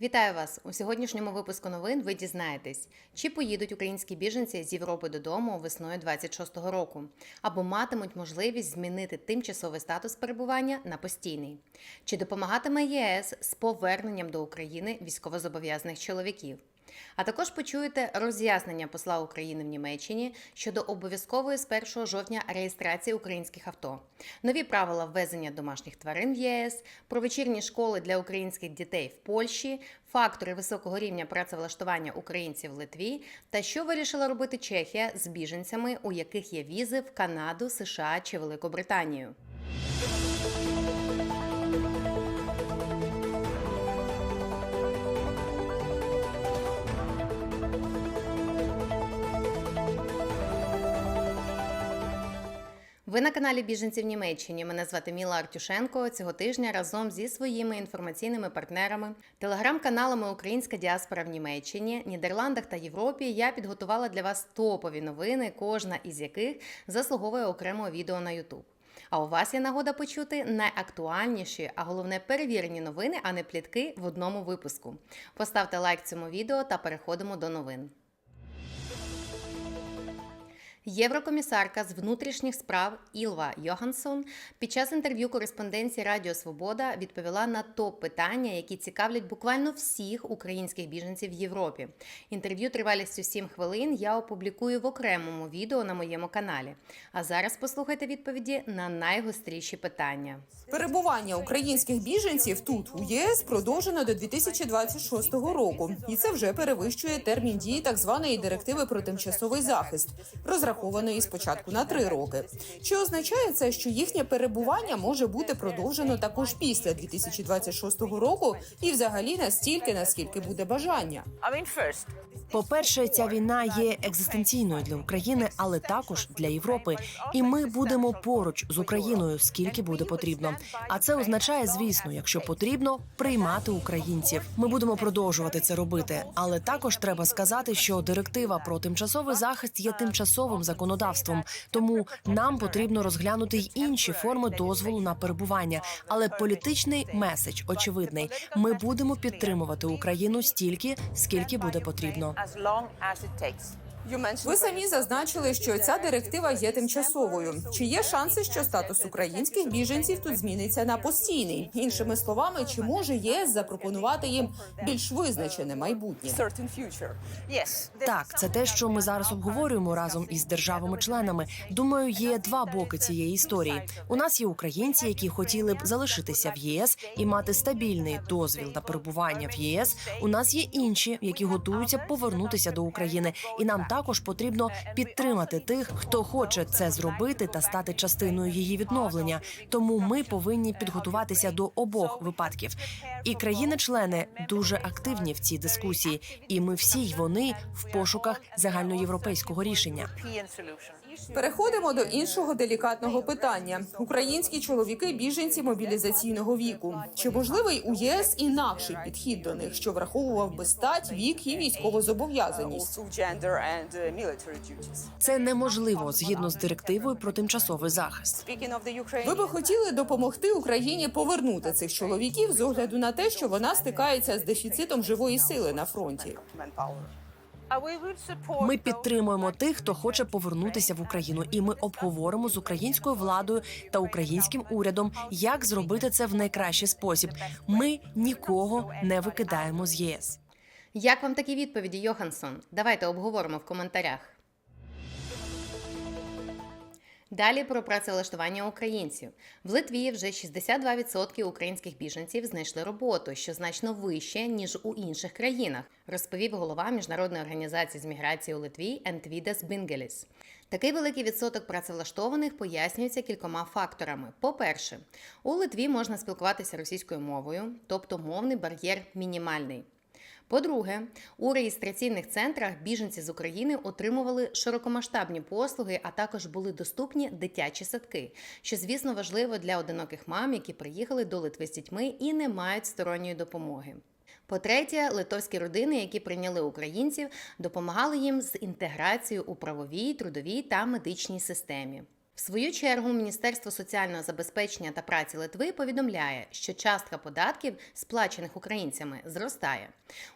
Вітаю вас у сьогоднішньому випуску новин. Ви дізнаєтесь, чи поїдуть українські біженці з Європи додому весною 26-го року, або матимуть можливість змінити тимчасовий статус перебування на постійний, чи допомагатиме ЄС з поверненням до України військовозобов'язаних чоловіків. А також почуєте роз'яснення посла України в Німеччині щодо обов'язкової з 1 жовтня реєстрації українських авто, нові правила ввезення домашніх тварин в ЄС, про вечірні школи для українських дітей в Польщі, фактори високого рівня працевлаштування українців в Литві та що вирішила робити Чехія з біженцями, у яких є візи в Канаду, США чи Великобританію. Ви на каналі Біженці в Німеччині. Мене звати Міла Артюшенко. Цього тижня разом зі своїми інформаційними партнерами, телеграм-каналами Українська діаспора в Німеччині, Нідерландах та Європі я підготувала для вас топові новини, кожна із яких заслуговує окремого відео на YouTube. А у вас є нагода почути найактуальніші, а головне перевірені новини, а не плітки в одному випуску. Поставте лайк цьому відео та переходимо до новин. Єврокомісарка з внутрішніх справ Ілва Йоханссон під час інтерв'ю кореспонденції Радіо Свобода відповіла на топ питання, які цікавлять буквально всіх українських біженців в Європі. Інтерв'ю тривалістю 7 хвилин я опублікую в окремому відео на моєму каналі. А зараз послухайте відповіді на найгостріші питання. Перебування українських біженців тут у ЄС продовжено до 2026 року, і це вже перевищує термін дії так званої директиви про тимчасовий захист, розрахованої спочатку на три роки. Чи означає це, що їхнє перебування може бути продовжено також після 2026 року, і взагалі настільки, наскільки буде бажання? По-перше, ця війна є екзистенційною для України, але також для Європи. І ми будемо поруч з Україною, скільки буде потрібно. А це означає, звісно, якщо потрібно, приймати українців. Ми будемо продовжувати це робити. Але також треба сказати, що директива про тимчасовий захист є тимчасовим законодавством, тому нам потрібно розглянути й інші форми дозволу на перебування. Але політичний меседж очевидний: ми будемо підтримувати Україну стільки, скільки буде потрібно. As long as it takes. Ви самі зазначили, що ця директива є тимчасовою. Чи є шанси, що статус українських біженців тут зміниться на постійний? Іншими словами, чи може ЄС запропонувати їм більш визначене майбутнє? Так, це те, що ми зараз обговорюємо разом із державами-членами. Думаю, є два боки цієї історії. У нас є українці, які хотіли б залишитися в ЄС і мати стабільний дозвіл на перебування в ЄС. У нас є інші, які готуються повернутися до України, і нам також потрібно підтримати тих, хто хоче це зробити та стати частиною її відновлення. Тому ми повинні підготуватися до обох випадків. І країни-члени дуже активні в цій дискусії, і ми всі й вони в пошуках загальноєвропейського рішення. Переходимо до іншого делікатного питання: українські чоловіки біженці мобілізаційного віку. Чи можливий у ЄС інакший підхід до них, що враховував би стать, вік і військову зобов'язаність? also gender and uh. Це неможливо згідно з директивою про тимчасовий захист. Ви би хотіли допомогти Україні повернути цих чоловіків з огляду на те, що вона стикається з дефіцитом живої сили на фронті. Ми підтримуємо тих, хто хоче повернутися в Україну, і ми обговоримо з українською владою та українським урядом, як зробити це в найкращий спосіб. Ми нікого не викидаємо з ЄС. Як вам такі відповіді, Йоханссон? Давайте обговоримо в коментарях. Далі про працевлаштування українців в Литві вже 62% українських біженців знайшли роботу, що значно вище ніж у інших країнах, розповів голова міжнародної організації з міграції у Литві Ентвідес Бінгеліс. Такий великий відсоток працевлаштованих пояснюється кількома факторами. По-перше, у Литві можна спілкуватися російською мовою, тобто мовний бар'єр мінімальний. По-друге, у реєстраційних центрах біженці з України отримували широкомасштабні послуги, а також були доступні дитячі садки, що, звісно, важливо для одиноких мам, які приїхали до Литви з дітьми і не мають сторонньої допомоги. По-третє, литовські родини, які прийняли українців, допомагали їм з інтеграцією у правовій, трудовій та медичній системі. В свою чергу Міністерство соціального забезпечення та праці Литви повідомляє, що частка податків, сплачених українцями, зростає.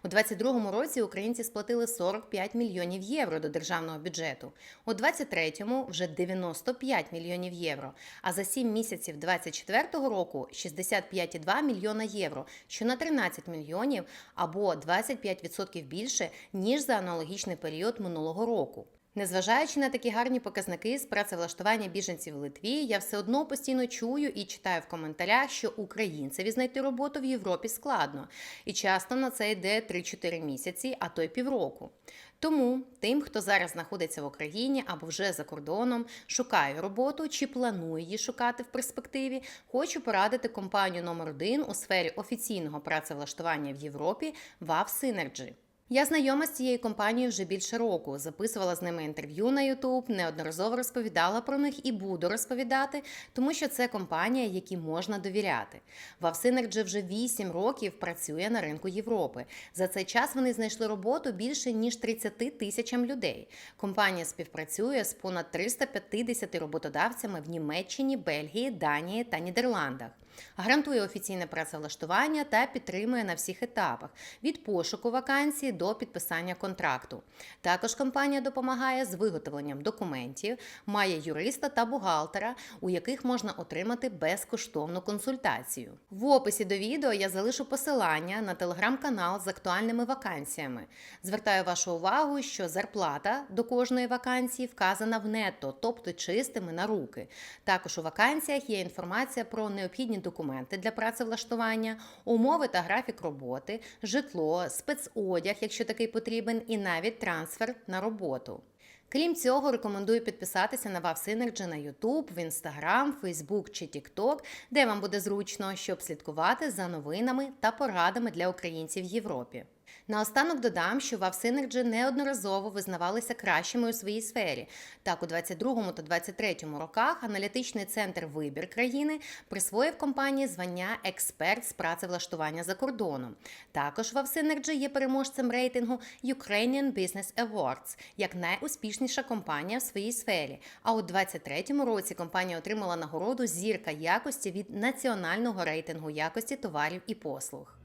У 2022 році українці сплатили 45 мільйонів євро до державного бюджету, у 2023 – вже 95 мільйонів євро, а за 7 місяців 2024 року 65,2 мільйона євро, що на 13 мільйонів або 25% більше, ніж за аналогічний період минулого року. Незважаючи на такі гарні показники з працевлаштування біженців в Литві, я все одно постійно чую і читаю в коментарях, що українцеві знайти роботу в Європі складно, і часто на це йде 3-4 місяці, а то й півроку. Тому тим, хто зараз знаходиться в Україні або вже за кордоном, шукає роботу чи планує її шукати в перспективі, хочу порадити компанію номер 1 у сфері офіційного працевлаштування в Європі Synergy. Я знайома з цією компанією вже більше року. Записувала з ними інтерв'ю на YouTube, неодноразово розповідала про них і буду розповідати, тому що це компанія, якій можна довіряти. Вавсинерджі вже 8 років працює на ринку Європи. За цей час вони знайшли роботу більше ніж 30 тисячам людей. Компанія співпрацює з понад 350 роботодавцями в Німеччині, Бельгії, Данії та Нідерландах. Гарантує офіційне працевлаштування та підтримує на всіх етапах від пошуку вакансії до підписання контракту. Також компанія допомагає з виготовленням документів, має юриста та бухгалтера, у яких можна отримати безкоштовну консультацію. В описі до відео я залишу посилання на телеграм-канал з актуальними вакансіями. Звертаю вашу увагу, що зарплата до кожної вакансії вказана в нетто, тобто чистими на руки. Також у вакансіях є інформація про необхідні документи для працевлаштування, умови та графік роботи, житло, спецодяг, якщо такий потрібен, і навіть трансфер на роботу. Крім цього, рекомендую підписатися на Synergy на YouTube, в Instagram, Facebook чи TikTok, де вам буде зручно, щоб слідкувати за новинами та порадами для українців в Європі. Наостанок додам, що Synergy неодноразово визнавалися кращими у своїй сфері. Так, у 22 та 23 роках аналітичний центр Вибір країни присвоїв компанії звання експерт з працевлаштування за кордоном. Також Synergy є переможцем рейтингу Ukrainian Business Awards як найуспішніша компанія в своїй сфері. А у 23 році компанія отримала нагороду зірка якості від національного рейтингу якості товарів і послуг.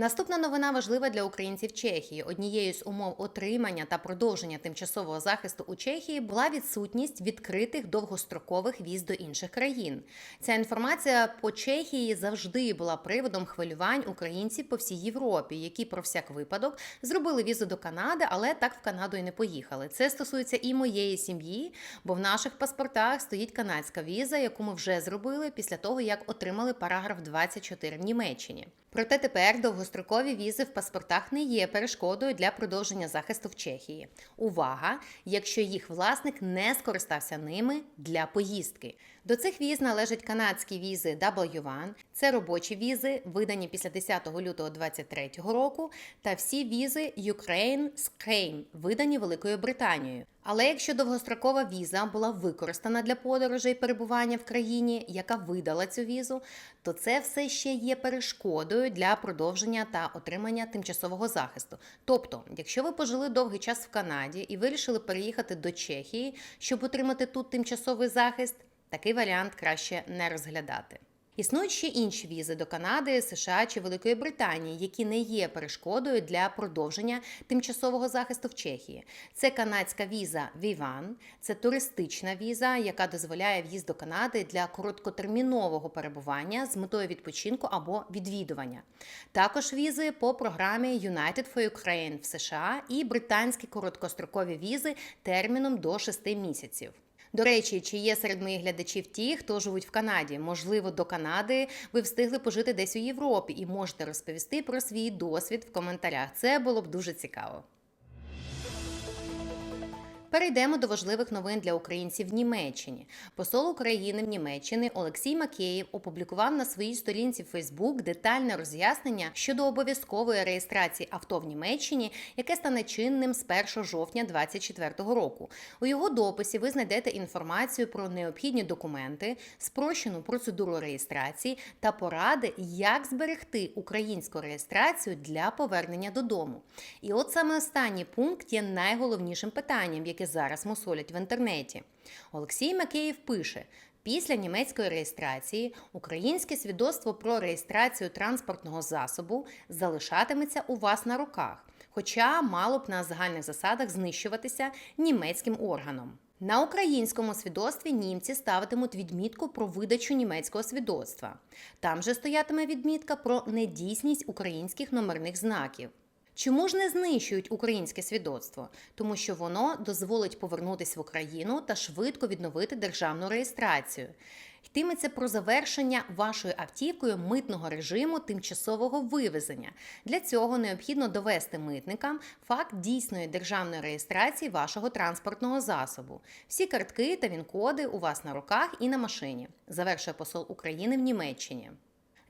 Наступна новина важлива для українців Чехії. Однією з умов отримання та продовження тимчасового захисту у Чехії була відсутність відкритих довгострокових віз до інших країн. Ця інформація по Чехії завжди була приводом хвилювань українців по всій Європі, які про всяк випадок зробили візу до Канади, але так в Канаду і не поїхали. Це стосується і моєї сім'ї, бо в наших паспортах стоїть канадська віза, яку ми вже зробили після того, як отримали параграф 24 в Німеччині. Проте тепер довгострокові візи в паспортах не є перешкодою для продовження захисту в Чехії. Увага! Якщо їх власник не скористався ними для поїздки. До цих віз належать канадські візи W1, це робочі візи, видані після 10 лютого 2023 року, та всі візи Ukraine Scrame, видані Великою Британією. Але якщо довгострокова віза була використана для подорожей перебування в країні, яка видала цю візу, то це все ще є перешкодою для продовження та отримання тимчасового захисту. Тобто, якщо ви пожили довгий час в Канаді і вирішили переїхати до Чехії, щоб отримати тут тимчасовий захист, такий варіант краще не розглядати. Існують ще інші візи до Канади, США чи Великої Британії, які не є перешкодою для продовження тимчасового захисту в Чехії. Це канадська віза Віван, це туристична віза, яка дозволяє в'їзд до Канади для короткотермінового перебування з метою відпочинку або відвідування. Також візи по програмі United for Ukraine в США і британські короткострокові візи терміном до 6 місяців. До речі, чи є серед моїх глядачів ті, хто живуть в Канаді? Можливо, до Канади ви встигли пожити десь у Європі і можете розповісти про свій досвід в коментарях. Це було б дуже цікаво. Перейдемо до важливих новин для українців в Німеччині. Посол України в Німеччини Олексій Макеєв опублікував на своїй сторінці в Фейсбук детальне роз'яснення щодо обов'язкової реєстрації авто в Німеччині, яке стане чинним з 1 жовтня 2024 року. У його дописі ви знайдете інформацію про необхідні документи, спрощену процедуру реєстрації та поради, як зберегти українську реєстрацію для повернення додому. І от саме останній пункт є найголовнішим питанням, яке яке зараз мусолять в інтернеті. Олексій Макеєв пише. Після німецької реєстрації українське свідоцтво про реєстрацію транспортного засобу залишатиметься у вас на руках, хоча мало б на загальних засадах знищуватися німецьким органом. На українському свідоцтві німці ставитимуть відмітку про видачу німецького свідоцтва. Там же стоятиме відмітка про недійсність українських номерних знаків. Чому ж не знищують українське свідоцтво? Тому що воно дозволить повернутися в Україну та швидко відновити державну реєстрацію. Йтиметься про завершення вашою автівкою митного режиму тимчасового вивезення. Для цього необхідно довести митникам факт дійсної державної реєстрації вашого транспортного засобу. Всі картки та він-коди у вас на руках і на машині. Завершує посол України в Німеччині.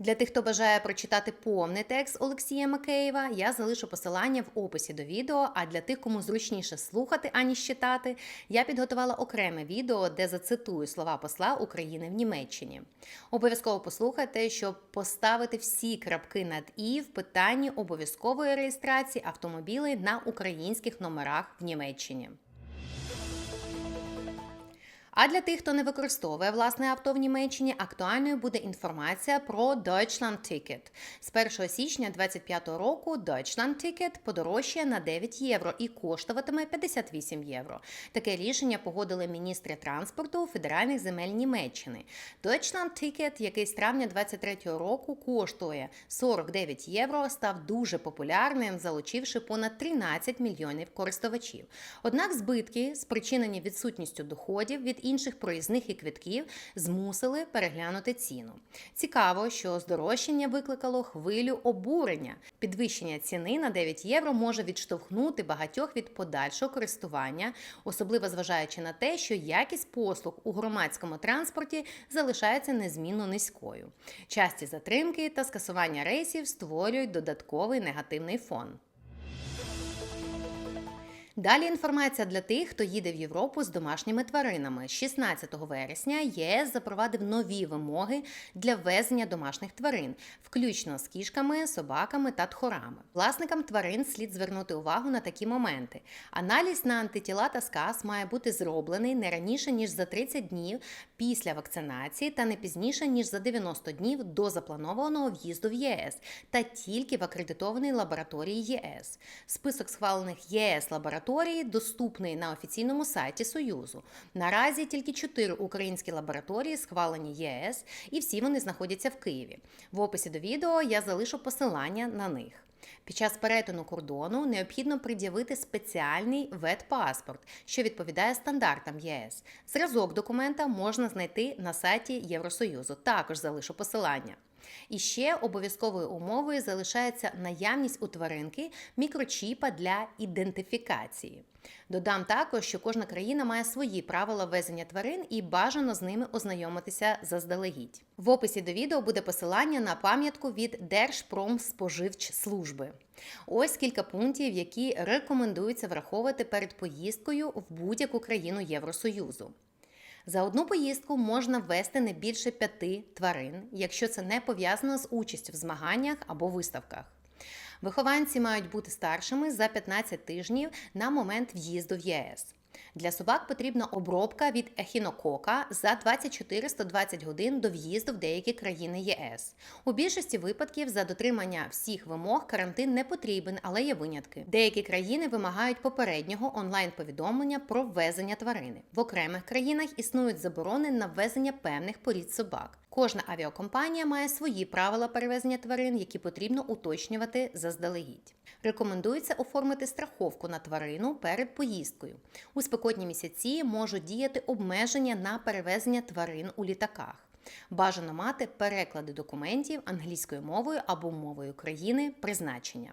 Для тих, хто бажає прочитати повний текст Олексія Макеєва, я залишу посилання в описі до відео. А для тих, кому зручніше слухати, аніж читати, я підготувала окреме відео, де зацитую слова посла України в Німеччині. Обов'язково послухайте, щоб поставити всі крапки над і в питанні обов'язкової реєстрації автомобілей на українських номерах в Німеччині. А для тих, хто не використовує власне авто в Німеччині, актуальною буде інформація про Deutschland Ticket. З 1 січня 2025 року Deutschland Ticket подорожчає на 9 євро і коштуватиме 58 євро. Таке рішення погодили міністри транспорту федеральних земель Німеччини. Deutschland Ticket, який з травня 2023 року коштує 49 євро, став дуже популярним, залучивши понад 13 мільйонів користувачів. Однак збитки, спричинені відсутністю доходів від інших проїзних і квитків, змусили переглянути ціну. Цікаво, що здорожчання викликало хвилю обурення. Підвищення ціни на 9 євро може відштовхнути багатьох від подальшого користування, особливо зважаючи на те, що якість послуг у громадському транспорті залишається незмінно низькою. Часті затримки та скасування рейсів створюють додатковий негативний фон. Далі інформація для тих, хто їде в Європу з домашніми тваринами. 16 вересня ЄС запровадив нові вимоги для ввезення домашніх тварин, включно з кішками, собаками та тхорами. Власникам тварин слід звернути увагу на такі моменти. Аналіз на антитіла та сказ має бути зроблений не раніше ніж за 30 днів після вакцинації та не пізніше ніж за 90 днів до запланованого в'їзду в ЄС та тільки в акредитованій лабораторії ЄС. Список схвалених ЄС лабораторій доступний на офіційному сайті Союзу. Наразі тільки чотири українські лабораторії схвалені ЄС, і всі вони знаходяться в Києві. В описі до відео я залишу посилання на них. Під час перетину кордону необхідно пред'явити спеціальний ветпаспорт, що відповідає стандартам єС. Зразок документа можна знайти на сайті Євросоюзу. Також залишу посилання. І ще обов'язковою умовою залишається наявність у тваринки мікрочіпа для ідентифікації. Додам також, що кожна країна має свої правила ввезення тварин і бажано з ними ознайомитися заздалегідь. В описі до відео буде посилання на пам'ятку від Держпромспоживчслужби. Ось кілька пунктів, які рекомендується враховувати перед поїздкою в будь-яку країну Євросоюзу. За одну поїздку можна ввести не більше п'яти тварин, якщо це не пов'язано з участю в змаганнях або виставках. Вихованці мають бути старшими за 15 тижнів на момент в'їзду в ЄС. Для собак потрібна обробка від ехінокока за 24-120 годин до в'їзду в деякі країни ЄС. У більшості випадків за дотримання всіх вимог карантин не потрібен, але є винятки. Деякі країни вимагають попереднього онлайн-повідомлення про ввезення тварини. В окремих країнах існують заборони на ввезення певних порід собак. Кожна авіакомпанія має свої правила перевезення тварин, які потрібно уточнювати заздалегідь. Рекомендується оформити страховку на тварину перед поїздкою. У спекотні місяці можуть діяти обмеження на перевезення тварин у літаках. Бажано мати переклади документів англійською мовою або мовою країни призначення.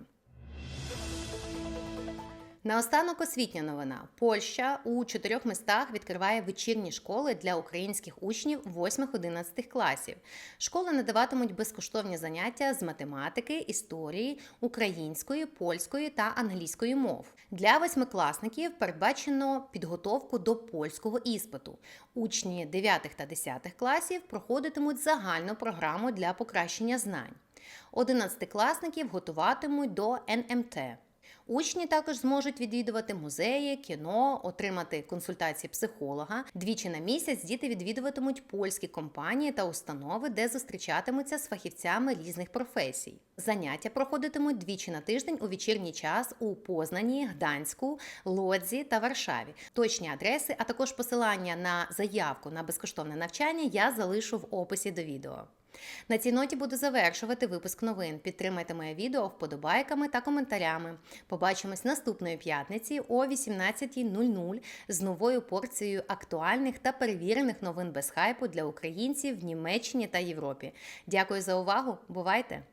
Наостанок освітня новина. Польща у чотирьох містах відкриває вечірні школи для українських учнів 8-11 класів. Школи надаватимуть безкоштовні заняття з математики, історії, української, польської та англійської мов. Для восьмикласників передбачено підготовку до польського іспиту. Учні 9 та 10 класів проходитимуть загальну програму для покращення знань. Одинадцятикласників готуватимуть до НМТ. Учні також зможуть відвідувати музеї, кіно, отримати консультації психолога. Двічі на місяць діти відвідуватимуть польські компанії та установи, де зустрічатимуться з фахівцями різних професій. Заняття проходитимуть двічі на тиждень у вечірній час у Познані, Гданську, Лодзі та Варшаві. Точні адреси, а також посилання на заявку на безкоштовне навчання я залишу в описі до відео. На цій ноті буду завершувати випуск новин. Підтримайте моє відео вподобайками та коментарями. Побачимось наступної п'ятниці о 18.00 з новою порцією актуальних та перевірених новин без хайпу для українців в Німеччині та Європі. Дякую за увагу. Бувайте!